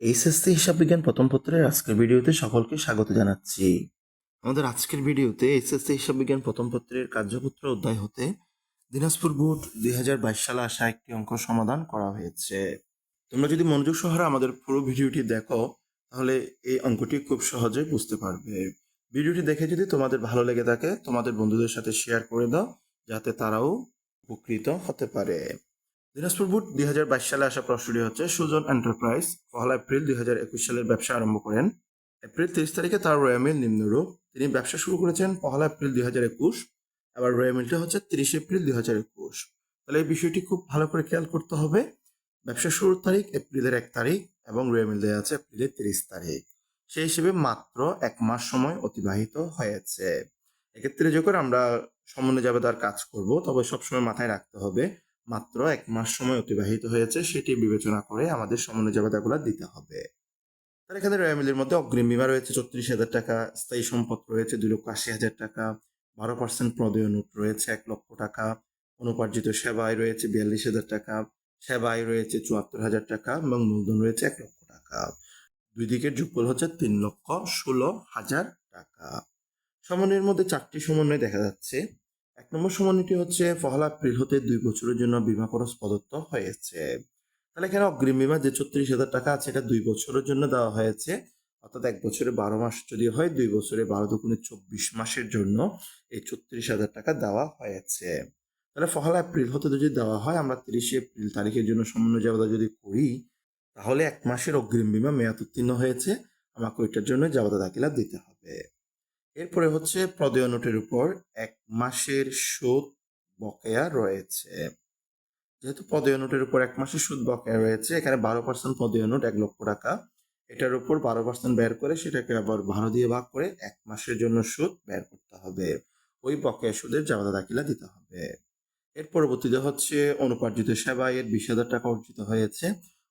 HSC হিসাব বিজ্ঞান প্রথম পত্রের আজকের ভিডিওতে সকলকে স্বাগত জানাচ্ছি। আমাদের আজকের ভিডিওতে এইচএসসি হিসাব বিজ্ঞান প্রথম পত্রের কার্যপত্র অধ্যায় হতে দিনাজপুর বোর্ড দুই হাজার বাইশ সালে আসা একটি অঙ্ক সমাধান করা হয়েছে। তোমরা যদি মনোযোগ সহকারে আমাদের পুরো ভিডিওটি দেখো, তাহলে এই অঙ্কটি খুব সহজে বুঝতে পারবে। ভিডিওটি দেখে যদি তোমাদের ভালো লেগে থাকে, তোমাদের বন্ধুদের সাথে শেয়ার করে দাও, যাতে তারাও উপকৃত হতে পারে। দিনাজপুর বুট দুই হাজার বাইশ সালে আসা প্রশ্নটি হচ্ছে, সুজন এন্টারপ্রাইজ পহেলা এপ্রিল দুই হাজার একুশ সালের ব্যবসা আরম্ভ করেন। এপ্রিল তেইশ তারিখে তার রয়ামিল নিম্নরূপ। তিনি ব্যবসা শুরু করেছেন পহলা এপ্রিল দুই হাজার একুশ, আবার রয়ামিলটা হচ্ছে তিরিশ এপ্রিল দুই হাজার একুশ। তাহলে এই বিষয়টি খুব ভালো করে খেয়াল করতে হবে। ব্যবসা শুরুর তারিখ এপ্রিলের এক তারিখ এবং রয়ামিল দেওয়া আছে এপ্রিলের তিরিশ তারিখ। সেই হিসেবে মাত্র এক মাস সময় অতিবাহিত হয়েছে। এক্ষেত্রে যখন আমরা সমন্বয় যাবে তার কাজ করব, তবে সবসময় মাথায় রাখতে হবে মাত্র এক মাস সময় অতিবাহিত হয়েছে, সেটি বিবেচনা করে আমাদের সমন্বয় জাবেদাগুলো দিতে হবে। তার এখানে রয়ামিলের মধ্যে অগ্রিম বিমা রয়েছে ছত্রিশ হাজার টাকা, স্থায়ী সম্পদ রয়েছে দুই লক্ষ আশি হাজার টাকা, বারো পার্সেন্ট প্রদেয় নোট রয়েছে এক লক্ষ টাকা, অনুপার্জিত সেবায় রয়েছে বিয়াল্লিশ হাজার টাকা সেবায় রয়েছে চুয়াত্তর হাজার টাকা এবং মূলধন রয়েছে এক লক্ষ টাকা। দুই দিকের যোগফল হচ্ছে তিন লক্ষ ষোলো হাজার টাকা। সমন্বয়ের মধ্যে চারটি সমন্বয় দেখা যাচ্ছে। এক নম্বর সমন্বয়টি হচ্ছে পহেলা এপ্রিল হতে দুই বছরের জন্য বিমা খরচ প্রদত্ত হয়েছে। তাহলে এখানে অগ্রিম বিমা যে ছত্রিশ হাজার টাকা আছে, এটা দুই বছরের জন্য দেওয়া হয়েছে। অর্থাৎ এক বছরে বারো মাস যদি হয়, দুই বছরে বারো দুগুণে চব্বিশ মাসের জন্য এই ছত্রিশ হাজার টাকা দেওয়া হয়েছে। তাহলে পহেলা এপ্রিল হতে যদি দেওয়া হয়, আমরা তিরিশে এপ্রিল তারিখের জন্য সমন্বয় জাবেদা যদি করি, তাহলে এক মাসের অগ্রিম বিমা মেয়াদ উত্তীর্ণ হয়েছে। আমাকে ওইটার জন্য জাবেদা দাখিলা দিতে হবে। এরপরে হচ্ছে প্রদেয় নোটের উপর এক মাসের সুদ বকেয়া রয়েছে। যেহেতু পদেয় নোটের উপর এক মাসের সুদ বকেয়া রয়েছে, এখানে বারো পার্সেন্ট পদেয় নোট এক লক্ষ টাকা। এটার উপর বারো পার্সেন্ট ব্যয় করে সেটাকে আবার বারো দিয়ে ভাগ করে এক মাসের জন্য সুদ ব্যয় করতে হবে। ওই বকেয়া সুদের জামাতা দাখিলা দিতে হবে। এর পরবর্তীতে হচ্ছে অনুপার্জিত সেবায়ের বিশ হাজার টাকা অর্জিত হয়েছে।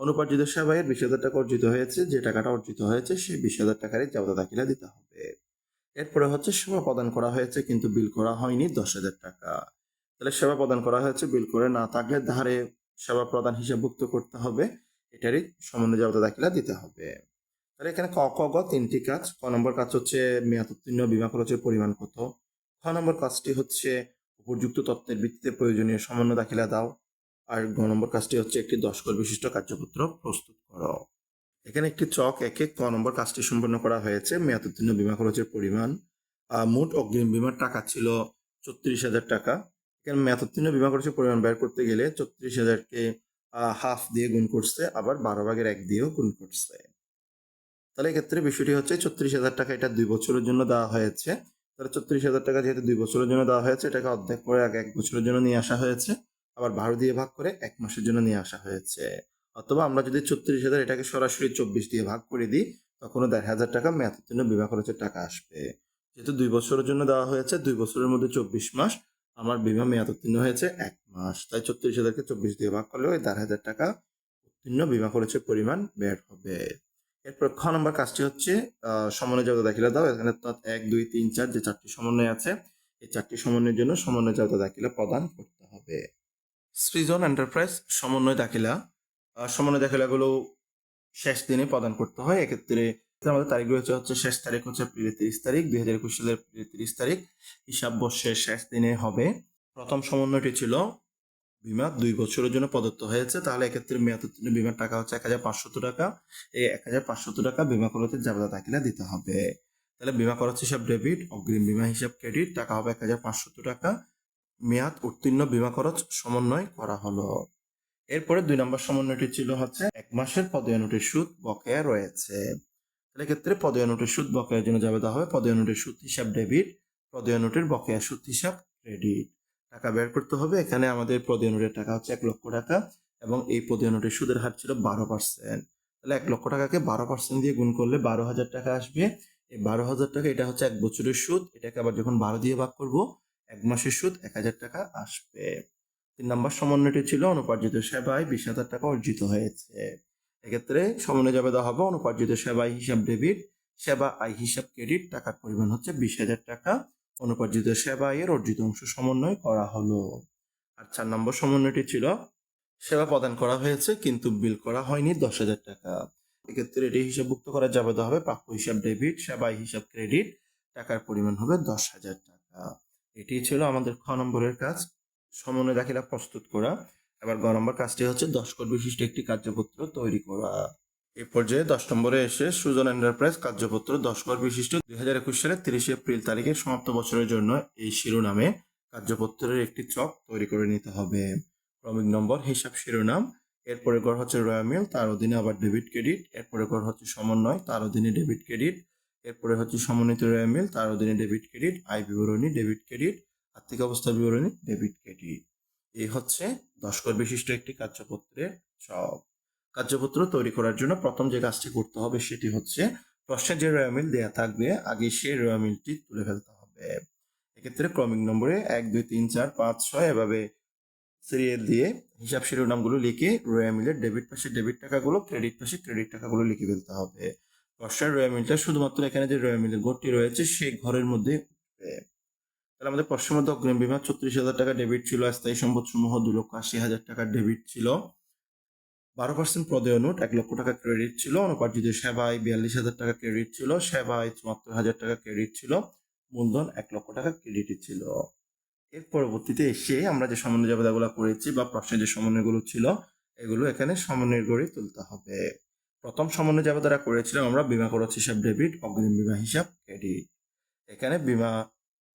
অনুপার্জিত সেবায়ের বিশ হাজার টাকা অর্জিত হয়েছে, যে টাকাটা অর্জিত হয়েছে, সেই বিশ হাজার টাকারই জামাতা দাখিলা দিতে হবে। এরপরে হচ্ছে সেবা প্রদান করা হয়েছে, কিন্তু বিল করা হয়নি দশ হাজার টাকা। তাহলে সেবা প্রদান করা হয়েছে বিল করে না থাকলে ধারে সেবা প্রদান হিসাবভুক্ত করতে হবে, এটারই সমন্বয় জাবতা দাখিলা দিতে হবে। তাহলে এখানে ক ক, গ তিনটি কাজ। ক নম্বর কাজ হচ্ছে মেয়াদ উত্তীর্ণ, বিমা খরচের পরিমাণ কত? খ নম্বর কাজটি হচ্ছে উপযুক্ত তত্ত্বের ভিত্তিতে প্রয়োজনীয় সমন্বয় দাখিলা দাও। আর গ নম্বর কাজটি হচ্ছে একটি দশ কর বিশিষ্ট কার্যপত্র প্রস্তুত করো। এখানে একটি চক একে ক নম্বর কাজটি সম্পন্ন করা হয়েছে। মেয়াদ উত্তীর্ণ বিমা খরচের পরিমাণ মোট অগ্রিম বিমার টাকা ছিল ছত্রিশ হাজার টাকা। এখানে মেয়াদ উত্তীর্ণ বিমা খরচের পরিমাণ বের করতে গেলে ছত্রিশ হাজারকে হাফ দিয়ে গুণ করছে, আবার বারো ভাগের এক দিয়েও গুণ করছে। তাহলে এক্ষেত্রে বিষয়টি হচ্ছে ছত্রিশ হাজার টাকা এটা দুই বছরের জন্য দেওয়া হয়েছে। তাহলে ছত্রিশ হাজার টাকা যেহেতু দুই বছরের জন্য দেওয়া হয়েছে, এটাকে অর্ধেক করে আগে এক বছরের জন্য নিয়ে আসা হয়েছে, আবার বারো দিয়ে ভাগ করে এক মাসের জন্য নিয়ে আসা হয়েছে। অথবা আমরা যদি ছত্রিশ হাজার এটাকে সরাসরি চব্বিশ দিয়ে ভাগ করে দিই, তখনও দেড় হাজার টাকা মেয়াদ উত্তীর্ণ বিমা খরচের টাকা আসবে। যেহেতু দুই বছরের জন্য দেওয়া হয়েছে, দুই বছরের মধ্যে চব্বিশ মাস, আমার বিমা মেয়াদ উত্তীর্ণ হয়েছে এক মাস। তাই ছত্রিশ হাজারকে চব্বিশ দিয়ে ভাগ করলে ওই দেড় হাজার টাকা উত্তীর্ণ বিমা খরচের পরিমাণ বের হবে। এরপর খ নম্বর কাজটি হচ্ছে সমন্বয় জাবতা দাখিলা দাও। এখানে এক, দুই, তিন, চার যে চারটি সমন্বয় আছে, এই চারটি সমন্বয়ের জন্য সমন্বয় জাবতা দাখিলা প্রদান করতে হবে। সৃজন এন্টারপ্রাইজ সমন্বয় দাখিলা আহ, সমন্বয় দাখিলাগুলো শেষ দিনে প্রদান করতে হয়। এক্ষেত্রে আমাদের তারিখ রয়েছে হচ্ছে শেষ তারিখ হচ্ছে এপ্রিলের তিরিশ তারিখ দুই হাজার একুশ সালের এপ্রিলের তিরিশ তারিখ। হিসাব বর্ষের শেষ দিনে হবে। প্রথম সমন্বয়টি ছিল বিমা দুই বছরের জন্য প্রদত্ত হয়েছে। তাহলে এক্ষেত্রে মেয়াদ উত্তীর্ণ বিমার টাকা হচ্ছে এক হাজার পাঁচশত টাকা। এই এক হাজার পাঁচশত টাকা বিমা খরচের জাবেদা দাখিলা দিতে হবে। তাহলে বিমা খরচ হিসাব ডেবিট অগ্রিম বিমা হিসাব ক্রেডিট টাকা হবে এক হাজার পাঁচশত টাকা। মেয়াদ উত্তীর্ণ বিমা খরচ সমন্বয় করা হলো। এরপরে দুই নম্বর সমন্বয়টি ছিল হচ্ছে এক মাসের পদয়া নোটের সুদ বকেয়া রয়েছে। তাহলে ক্ষেত্রে নোটের সুদ বকেয়ার জন্য যাবে হবে পদয়া নোটের সুদ হিসাব ডেবিট পদয়া নোটের বকেয়া সুদ হিসাব ক্রেডিট। টাকা বের করতে হবে, এখানে আমাদের পদয়া নোটের টাকা হচ্ছে এক লক্ষ টাকা এবং এই পদয়া নোটের সুদের হার ছিল বারো পার্সেন্ট। তাহলে এক লক্ষ টাকাকে বারো পার্সেন্ট দিয়ে গুণ করলে বারো হাজার টাকা আসবে। এই বারো হাজার টাকা, এটা হচ্ছে এক বছরের সুদ, এটাকে আবার যখন বারো দিয়ে ভাগ করব, এক মাসের সুদ এক হাজার টাকা আসবে। তিন নম্বর সমন্বয়টি ছিল অনুপার্জিত সেবায় বিশ হাজার টাকা অর্জিত হয়েছে। এক্ষেত্রে সমন্বয় যাবে দেওয়া হবে অনুপার্জিত সেবায় হিসাব ডেবিট, সেবা আয় হিসাব ক্রেডিট, টাকার পরিমাণ হচ্ছে বিশ হাজার টাকা। অনুপার্জিত সেবা এর অর্জিত অংশ সমন্বয় করা হলো। আর চার নম্বর সমন্বয়টি ছিল, সেবা প্রদান করা হয়েছে কিন্তু বিল করা হয়নি দশ হাজার টাকা। এক্ষেত্রে এটি হিসাবভুক্ত করা যাবে হবে প্রাপ্য হিসাব ডেবিট সেবাই হিসাব ক্রেডিট, টাকার পরিমাণ হবে দশ হাজার টাকা। এটি ছিল আমাদের খ নম্বরের কাজ। সমন্বয় দাখিলা প্রস্তুত করা। এবার গ নম্বর কাজটি হচ্ছে দশ কোট বিশিষ্ট একটি কার্যপত্র তৈরি করা। এ পর্যায়ে দশ নম্বরে এসে সুজন এন্টারপ্রাইজ কার্যপত্র দশ কর বিশিষ্ট দুই হাজার একুশ সালের তিরিশে এপ্রিল তারিখের সমাপ্ত বছরের জন্য এই শিরোনামে কার্যপত্রের একটি চক তৈরি করে নিতে হবে। ক্রমিক নম্বর, হিসাব শিরোনাম, এরপরে গড় হচ্ছে রয়্যাল মিল, তার অধীনে আবার ডেবিট ক্রেডিট, এরপরে গড় হচ্ছে সমন্বয়, তার অধীনে ডেবিট ক্রেডিট, এরপরে হচ্ছে সমন্বিত রয়্যাল মিল, তার অধীনে ডেবিট ক্রেডিট, আয় বিবরণী, ডেবিট ক্রেডিট আর্থিক অবস্থা বিবরণী ডেবিট ক্রেডিট এই হচ্ছে দশ কর বিশিষ্ট একটি কার্যপত্রের সব কার্যপত্র তৈরি করার জন্য প্রথম যে কাজটি করতে হবে সেটি হচ্ছে প্রশ্নে যে রয়্যাল মিল দেওয়া থাকবে, আগে সেই রয়্যাল মিলটি তুলে ফেলতে হবে। এক্ষেত্রে ক্রমিক নম্বরে এক, দুই, তিন, চার, পাঁচ, ছয় এভাবে সিরিয়াল দিয়ে হিসাব শিরোনামগুলো লিখে রয়্যাল মিলের ডেবিট পাশে ডেবিট টাকাগুলো, ক্রেডিট পাশে ক্রেডিট টাকাগুলো লিখে ফেলতে হবে। প্রশ্নের রয়্যাল মিলটা শুধুমাত্র এখানে যে রয়্যাল মিলের ঘরটি রয়েছে সেই ঘরের মধ্যে তাহলে আমাদের মধ্যে অগ্রিম বিমা ছত্রিশ হাজার টাকা ডেবিট ছিল, স্থায়ী সম্পদ সমূহ দু লক্ষ আশি হাজার টাকা ডেবিট ছিল। বারো পার্সেন্ট প্রদেয় নোট, এক লক্ষ টাকা ক্রেডিট ছিল। অনুপার্জিত সেবায় বিয়াল্লিশ হাজার টাকা ক্রেডিট ছিল। সেবায় চুয়াত্তর হাজার টাকা ক্রেডিট ছিল। মূলধন এক লক্ষ টাকা ক্রেডিট ছিল। এর পরবর্তীতে এসে আমরা যে সমন্বয় জাবেদাগুলো করেছি বা প্রশ্নে যে সমন্বয়গুলো ছিল, এগুলো এখানে সমন্বয় করে তুলতে হবে। প্রথম সমন্বয় জাবেদারা করেছিলাম আমরা, বিমা খরচ হিসাব ডেবিট অগ্রিম বিমা হিসাব ক্রেডিট এখানে বিমা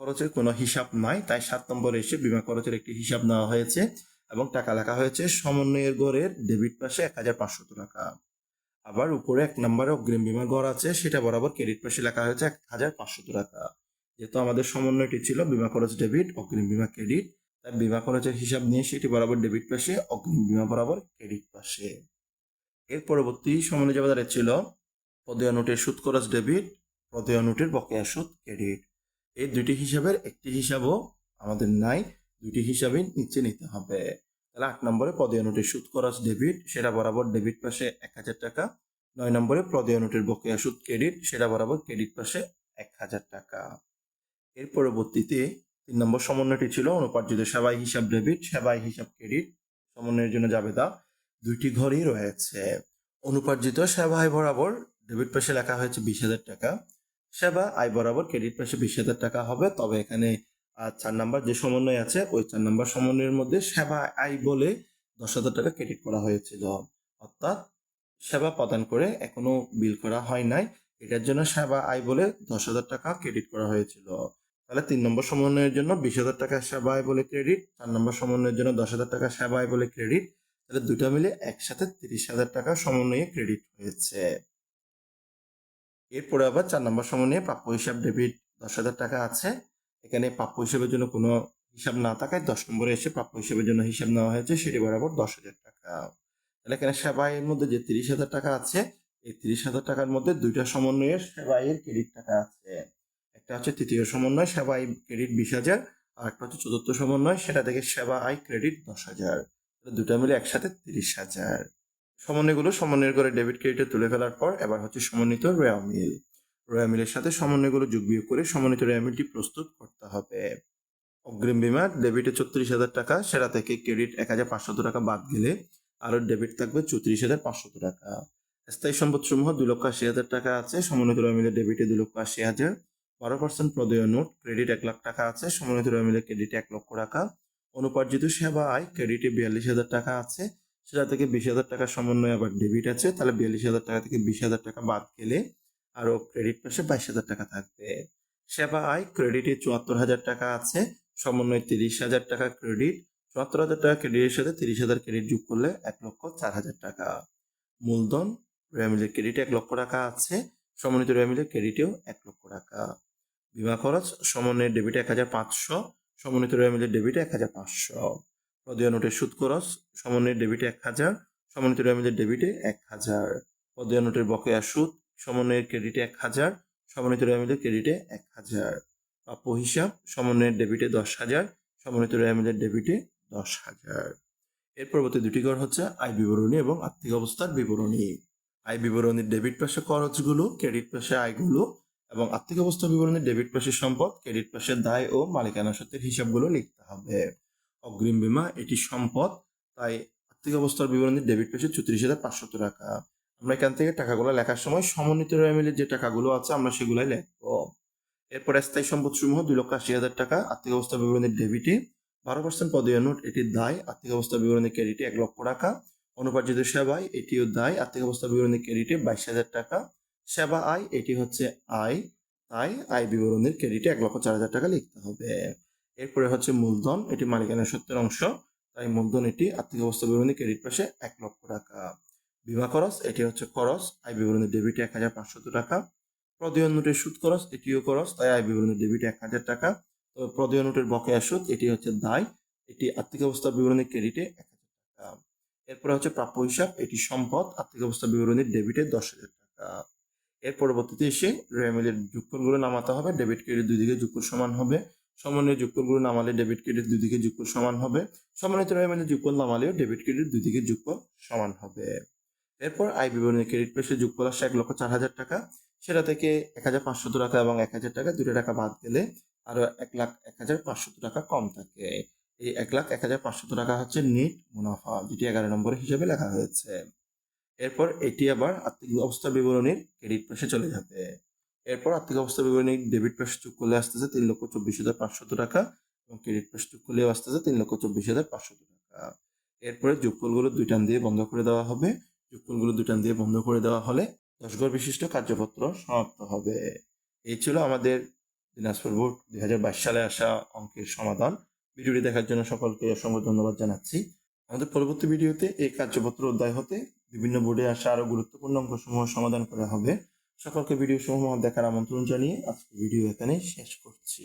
খরচের কোনো হিসাব নাই, তাই সাত নম্বরে এসে বিমা খরচের একটি হিসাব নেওয়া হয়েছে এবং টাকা লেখা হয়েছে সমন্বয়ের গড়ের ডেবিট পাশে এক হাজার পাঁচশত টাকা। আবার উপরে এক নম্বরে অগ্রিম বিমা গড় আছে, সেটা বরাবর ক্রেডিট পাশে লেখা হয়েছে এক হাজার পাঁচশত টাকা। যেহেতু আমাদের সমন্বয়টি ছিল বিমা খরচ ডেবিট, অগ্রিম বিমা ক্রেডিট, তাই বিমা খরচের হিসাব নিয়ে সেটি বরাবর ডেবিট পাশে, অগ্রিম বিমা বরাবর ক্রেডিট পাশে। এর পরবর্তী সমন্বয় জাবেদারে ছিল পদেয় নোটের সুদ খরচ ডেবিট পদেয় নোটের বকেয়া সুদ ক্রেডিট। এই দুইটি হিসাবের একটি হিসাবও আমাদের নাই দুটি হিসাবেই নিচে নিতে হবে। তাহলে আট নম্বরে পদেয় নোটের সুদ খরচ ডেবিট সেটা বরাবর ডেবিট পাশে এক হাজার টাকা। নয় নম্বরে পদেয় নোটের বকেয়া সুদ ক্রেডিট সেটা বরাবর ক্রেডিট পাশে এক হাজার টাকা। এর পরবর্তীতে তিন নম্বর সমন্বয়টি ছিল অনুপার্জিত সেবাই হিসাব ডেবিট সেবাই হিসাব ক্রেডিট সমন্বয়ের জন্য জাবেদা দুইটি ঘরই রয়েছে। অনুপার্জিত সেবা আয় বরাবর ডেবিট পাশে লেখা হয়েছে বিশ হাজার টাকা। সেবা, আয় বরাবর ক্রেডিট পাশে বিশ হাজার টাকা হবে। তবে এখানে চার নাম্বার যে সমন্বয় আছে, ওই চার নাম্বার সমন্বয়ের মধ্যে সেবা, আয় বলে দশ হাজার টাকা ক্রেডিট করা হয়েছিল অর্থাৎ সেবা প্রদান করে এখনও বিল করা হয় নাই। এটার জন্য সেবা, আয় বলে দশ হাজার টাকা ক্রেডিট করা হয়েছিল তাহলে তিন নম্বর সমন্বয়ের জন্য বিশ হাজার টাকা সেবা, আয় বলে ক্রেডিট চার নম্বর সমন্বয়ের জন্য দশ হাজার টাকা সেবা, আয় বলে ক্রেডিট তাহলে দুটো মিলে একসাথে তিরিশ হাজার টাকা সমন্বয়ে ক্রেডিট হয়েছে। এরপরে আবার চার নম্বর সমন্বয়ে প্রাপ্য হিসাব ডেবিট দশ হাজার টাকা আছে। এখানে প্রাপ্য হিসাবের জন্য কোনো হিসাব না থাকায় দশ নম্বরে এসে প্রাপ্য হিসাবের জন্য হিসাব নেওয়া হয়েছে, সেটি বরাবর দশ হাজার টাকা। তাহলে এখানে সেবাইয়ের মধ্যে যে তিরিশ হাজার টাকা আছে, এই তিরিশ হাজার টাকার মধ্যে দুইটা সমন্বয়ের সেবাইয়ের ক্রেডিট টাকা আছে। একটা হচ্ছে তৃতীয় সমন্বয়, সেবাই ক্রেডিট বিশ হাজার, আর একটা হচ্ছে চতুর্থ সমন্বয়, সেটা থেকে সেবা আই ক্রেডিট দশ হাজার। দুটা মিলে একসাথে তিরিশ হাজার। সমন্বয়গুলো সমন্বয়ের করে ডেবিট ক্রেডিটে তুলে ফেলার পর এবার হচ্ছে সমন্বিত রেয়া মিল। রয়্যাল মিলের সাথে সমন্বয়গুলো যোগ বিয়োগ করে সমন্বিত রয়্যাল মিলটি প্রস্তুত করতে হবে। অগ্রিম বিমা ডেবিটে ছত্রিশ হাজার টাকা, সেটা থেকে ক্রেডিট এক হাজার পাঁচশত টাকা বাদ গেলে আরও ডেবিট থাকবে চৌত্রিশ হাজার পাঁচশত টাকা। স্থায়ী সম্পদ সমূহ দুই লক্ষ আশি হাজার টাকা আছে, সমন্বিত রয়্যাল মিলের ডেবিটে দুই লক্ষ আশি হাজার। বারো পার্সেন্ট প্রদেয় নোট, ক্রেডিট এক লাখ টাকা আছে, সমন্বিত রয়্যাল মিলের ক্রেডিট এক লক্ষ টাকা। অনুপার্জিত সেবা আয়, ক্রেডিটে বিয়াল্লিশ হাজার টাকা আছে সেটা থেকে বিশ হাজার টাকা সমন্বয়ে আবার ডেবিট আছে, তাহলে বিয়াল্লিশ হাজার টাকা থেকে বিশ হাজার টাকা বাদ গেলে আরও ক্রেডিট পাশে বাইশ হাজার টাকা থাকবে। সেবা আয় ক্রেডিটে চুয়াত্তর হাজার টাকা আছে, সমন্বয় তিরিশ হাজার টাকা ক্রেডিট চুয়াত্তর হাজার টাকা ক্রেডিটের সাথে তিরিশ হাজার ক্রেডিট যোগ করলে এক লক্ষ চার হাজার টাকা। মূলধন রেমিলের ক্রেডিটে এক লক্ষ টাকা আছে, সমন্বিত রেমিলের ক্রেডিটেও এক লক্ষ টাকা। বিমা খরচ সমন্বয়ের ডেবিটে এক হাজার পাঁচশো, সমন্বিত রেমিলের ডেবিটে এক হাজার পাঁচশো। পদীয় নোটের সুদ খরচ সমন্বয়ের ডেবিটে এক হাজার, সমন্বিত রেমিলের ডেবিটে এক হাজার। পদীয় নোটের বকেয়া সুদ, সমন্বয়ের ক্রেডিটে এক হাজার, সমন্বিত রেমিলের ক্রেডিটে এক হাজার। প্রাপ্য হিসাব, সমন্বয়ের ডেবিটে দশ হাজার, সমন্বিত রেমিলের ডেবিটে দশ হাজার। এর পরবর্তী দুটি কর হচ্ছে আয় বিবরণী এবং আর্থিক অবস্থার বিবরণী। আয় বিবরণীর ডেবিট পাশে খরচগুলো, ক্রেডিট পাশে আয়গুলো এবং আর্থিক অবস্থা বিবরণীর ডেবিট পাশে সম্পদ, ক্রেডিট পাশে দায় ও মালিকানা সত্ত্বের হিসাবগুলো লিখতে হবে। অগ্রিম বীমা, এটি সম্পদ। তাই আর্থিক অবস্থার বিবরণীর ডেবিট পাশে চৌত্রিশ হাজার পাঁচশত টাকা। আমরা এখান থেকে টাকাগুলো লেখার সময় সমন্বিত মিলে যে টাকাগুলো আছে আমরা সেগুলাই লিখব। এরপর স্থায়ী সম্পদ সমূহ দুই লক্ষ আশি হাজার টাকা। আর্থিক অবস্থা বিবরণীর ডেবিটি বারো পার্সেন্ট পদীয় নোট, এটি দায়। আর্থিক অবস্থা বিবরণী ক্রেডিটে এক লক্ষ টাকা। অনুপার্জিত সেবায় এটিও দায়। আর্থিক অবস্থা বিবরণী ক্রেডিটে বাইশ হাজার টাকা। সেবা আয়, এটি হচ্ছে আয়। তাই আয় বিবরণীর ক্রেডিটে এক লক্ষ চার হাজার টাকা লিখতে হবে। এরপরে হচ্ছে মূলধন, এটি মালিকানা সত্ত্বের অংশ। তাই মূলধন এটি আর্থিক অবস্থা বিবরণী ক্রেডিট পাশে এক লক্ষ টাকা। বিমা খরচ, এটি হচ্ছে খরচ। আয় বিবরণী ডেবিট এক হাজার পাঁচশত টাকা। প্রদেয় নোটের সুদ খরচ, এটিও খরচ। তাই আয় বিবরণী ডেবিট এক হাজার টাকা। তবে প্রদেয় নোটের বকেয়া সুদ, এটি হচ্ছে দায়। এটি আর্থিক অবস্থা বিবরণী ক্রেডিটে এক হাজার টাকা। এরপরে হচ্ছে প্রাপ্য হিসাব, এটি সম্পদ। আর্থিক অবস্থা বিবরণীর ডেবিটে দশ হাজার টাকা। এর পরবর্তীতে এসে রেমিলের যোগফলগুলো নামাতে হবে। ডেবিট ক্রেডিট দুই দিকে যোগফল সমান হবে। সমন্বয় যোগফলগুলো নামালে ডেবিট ক্রেডিট দুই দিকে যোগফল সমান হবে। সমন্বিত রেমিলের যোগফল নামালেও ডেবিট ক্রেডিট দুই দিকে যোগফল সমান হবে। এরপর আয় বিবরণী ক্রেডিট পেশে যোগফল আসে এক লক্ষ চার হাজার টাকা। সেটা থেকে এক হাজার পাঁচশত টাকা এবং এক হাজার টাকা দুটো টাকা বাদ গেলে আরও এক লাখ এক হাজার পাঁচশত টাকা কম থাকে। এই এক লাখ এক হাজার পাঁচশত টাকা হচ্ছে নিট মুনাফা, যেটি এগারো নম্বর হিসেবে লেখা হয়েছে। এরপর এটি আবার আর্থিক অবস্থা বিবরণীর ক্রেডিট পাশে চলে যাবে। এরপর আর্থিক অবস্থা বিবরণী ডেবিট পাশে যোগ করলে আসতেছে তিন লক্ষ চব্বিশ হাজার পাঁচশত টাকা এবং ক্রেডিট পাশে যোগ করলে আসতেছে তিন লক্ষ চব্বিশ হাজার পাঁচশত টাকা। এরপরে যোগফলগুলো দুই টান দিয়ে বন্ধ করে দেওয়া হবে। যোগফলগুলো দুই টান দিয়ে বন্ধ করে দেওয়া হলে দশ ঘর বিশিষ্ট কার্যপত্র সমাপ্ত হবে। এই ছিল আমাদের দিনাজপুর বোর্ড দুই হাজার বাইশ সালে আসা অঙ্কের সমাধান। ভিডিওটি দেখার জন্য সকলকে অসংখ্য ধন্যবাদ জানাচ্ছি। আমাদের পরবর্তী ভিডিওতে এই কার্যপত্র অধ্যায় হতে বিভিন্ন বোর্ডে আসা আরও গুরুত্বপূর্ণ অঙ্কসমূহ সমাধান করা হবে। সকলকে ভিডিও সমূহ দেখার আমন্ত্রণ জানিয়ে আজকে ভিডিও এখানে শেষ করছি।